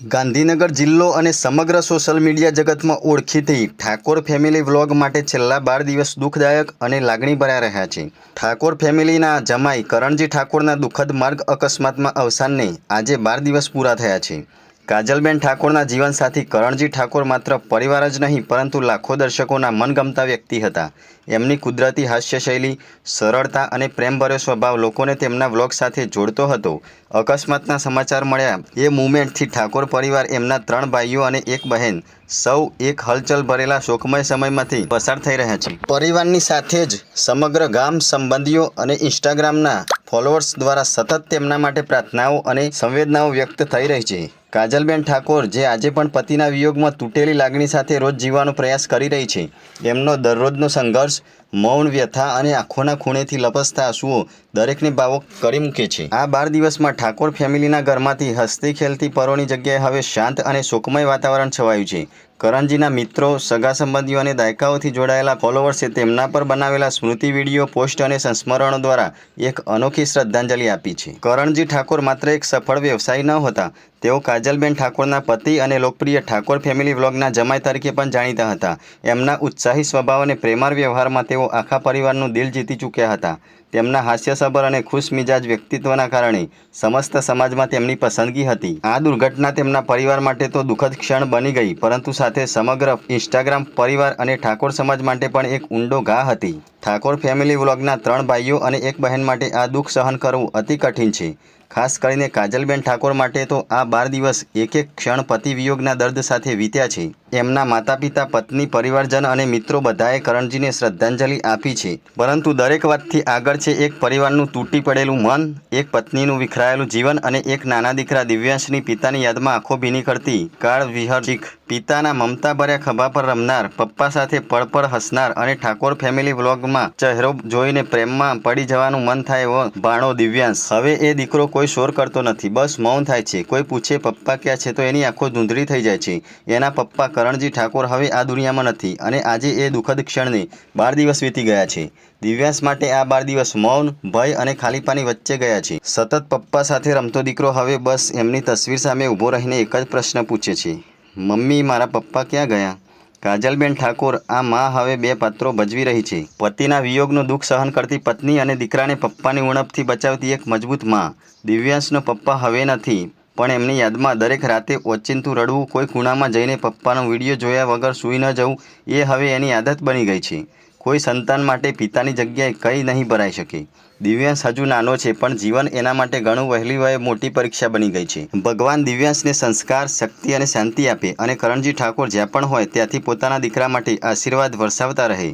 ગાંધીનગર જિલ્લો અને સમગ્ર સોશિયલ મીડિયા જગતમાં ઓળખીતી ઠાકોર ફેમિલી વ્લોગ માટે છેલ્લા બાર દિવસ દુઃખદાયક અને લાગણીભર્યા રહ્યા છે. ઠાકોર ફેમિલીના જમાઈ કરણજી ઠાકોરના દુઃખદ માર્ગ અકસ્માતમાં અવસાનને આજે બાર દિવસ પૂરા થયા છે. કાજલબેન ઠાકોરના જીવનસાથી કરણજી ઠાકોર માત્ર પરિવાર જ નહીં, પરંતુ લાખો દર્શકોના મનગમતા વ્યક્તિ હતા. એમની કુદરતી હાસ્ય શૈલી સરળતા અને પ્રેમભર્યો સ્વભાવ લોકોને તેમના વ્લોગ સાથે જોડતો હતો. અકસ્માતના સમાચાર મળ્યા. એ મુમેન્ટથી ઠાકોર પરિવાર, એમના ત્રણ ભાઈઓ અને એક બહેન સૌ એક હલચલ ભરેલા શોકમય સમયમાંથી પસાર થઈ રહ્યા છે. પરિવારની સાથે જ સમગ્ર ગામ, સંબંધીઓ અને ઇન્સ્ટાગ્રામના ફોલોઅર્સ દ્વારા સતત તેમના માટે પ્રાર્થનાઓ અને સંવેદનાઓ વ્યક્ત થઈ રહી છે. કાજલબેન ઠાકોર, જે આજે પણ પતિના વિયોગમાં તૂટેલી લાગણી સાથે રોજ જીવવાનો પ્રયાસ કરી રહી છે. એમનો દરરોજનો સંઘર્ષ, મૌન વ્યથા અને આંખોના ખૂણેથી લપસતા આંસુઓ દરેકને ભાવુક કરી મૂકે છે. આ બાર દિવસમાં ઠાકોર ફેમિલીના ઘરમાંથી હસતી ખેલતી પરોની જગ્યાએ હવે શાંત અને શોકમય વાતાવરણ છવાયું છે. કરણજીના મિત્રો, સગા સંબંધીઓ અને દાયકાઓથી જોડાયેલા ફોલોવર્સે તેમના પર બનાવેલા સ્મૃતિ વીડિયો, પોસ્ટ અને સંસ્મરણો દ્વારા એક અનોખી શ્રદ્ધાંજલિ આપી છે. કરણજી ઠાકોર માત્ર એક સફળ વ્યવસાયી ન હતા તેઓ કાજલબેન ઠાકોરના પતિ અને લોકપ્રિય ઠાકોર ફેમિલી વ્લોગના જમાઈ તરીકે પણ જાણીતા હતા. એમના ઉત્સાહી સ્વભાવ અને પ્રેમાળ વ્યવહારમાં તેઓ આખા પરિવારનું દિલ જીતી ચૂક્યા હતા. તેમના હાસ્યસભર અને ખુશ મિજાજ વ્યક્તિત્વના કારણે સમસ્ત સમાજમાં તેમની પસંદગી હતી. આ દુર્ઘટના તેમના પરિવાર માટે તો દુઃખદ ક્ષણ બની ગઈ, પરંતુ સાથે સમગ્ર ઇન્સ્ટાગ્રામ પરિવાર અને ઠાકોર સમાજ માટે પણ એક ઊંડો ઘા હતી. ઠાકોર ફેમિલી વ્લોગના ત્રણ ભાઈઓ અને એક બહેન માટે આ દુઃખ સહન કરવું અતિ કઠિન છે. ખાસ કરીને કાજલબેન ઠાકોર માટે તો આ બાર દિવસ એક એક ક્ષણ પતિ વિયોગના દર્દ સાથે વીત્યા છે. એમના માતા પિતા પત્ની, પરિવારજન અને મિત્રો બધાએ કરણજીને શ્રદ્ધાંજલિ આપી છે. પરંતુ દરેક વાતથી આગળ છે, એક પરિવારનું તૂટી પડેલું મન, એક પત્નીનું વિખરાયેલું જીવન અને એક નાના દીકરા દિવ્યાંશની પિતાની યાદમાં આંખો ભીની કરતી કાળ વિહર શીખ પિતાના મમતાભર્યા ખભા પર રમનાર, પપ્પા સાથે પળ પળ હસનાર અને ઠાકોર ફેમિલી વ્લોગમાં ચહેરો જોઈને પ્રેમમાં પડી જવાનું મન થાય એવો ભાણો દિવ્યાંશ. હવે એ દીકરો કોઈ શોર કરતો નથી, બસ મૌન થાય છે. કોઈ પૂછે, પપ્પા ક્યાં છે? તો એની આંખો ધૂંધળી થઈ જાય છે. એના પપ્પા કરણજી ઠાકોર હવે આ દુનિયામાં નથી અને આજે એ દુઃખદ ક્ષણને બાર દિવસ વીતી ગયા છે. દિવ્યાંશ માટે આ બાર દિવસ મૌન, ભય અને ખાલીપાની વચ્ચે ગયા છે સતત પપ્પા સાથે રમતો દીકરો હવે બસ એમની તસવીર સામે ઊભો રહીને એક જ પ્રશ્ન પૂછે છે. મમ્મી, મારા પપ્પા ક્યાં ગયા? કાજલબેન ઠાકોર, આ માં હવે બે પાત્રો ભજવી રહી છે. પતિના વિયોગનું દુઃખ સહન કરતી પત્ની અને દીકરાને પપ્પાની ઉણપથી બચાવતી એક મજબૂતમાં. દિવ્યાંશનો પપ્પા હવે નથી, પણ એમની યાદમાં દરેક રાતે ઓચિંતું રડવું, કોઈ ખૂણામાં જઈને પપ્પાનો વીડિયો જોયા વગર સૂઈ ન જવું, એ હવે એની આદત બની ગઈ છે. કોઈ સંતાન માટે પિતાની જગ્યાએ કંઈ નહીં ભરાઈ શકે. દિવ્યાંશ હજુ નાનો છે, પણ જીવન એના માટે ઘણું વહેલી વયે મોટી પરીક્ષા બની ગઈ છે. ભગવાન દિવ્યાંશને સંસ્કાર, શક્તિ અને શાંતિ આપે અને કરણજી ઠાકોર જ્યાં પણ હોય ત્યાંથી પોતાના દીકરા માટે આશીર્વાદ વરસાવતા રહે.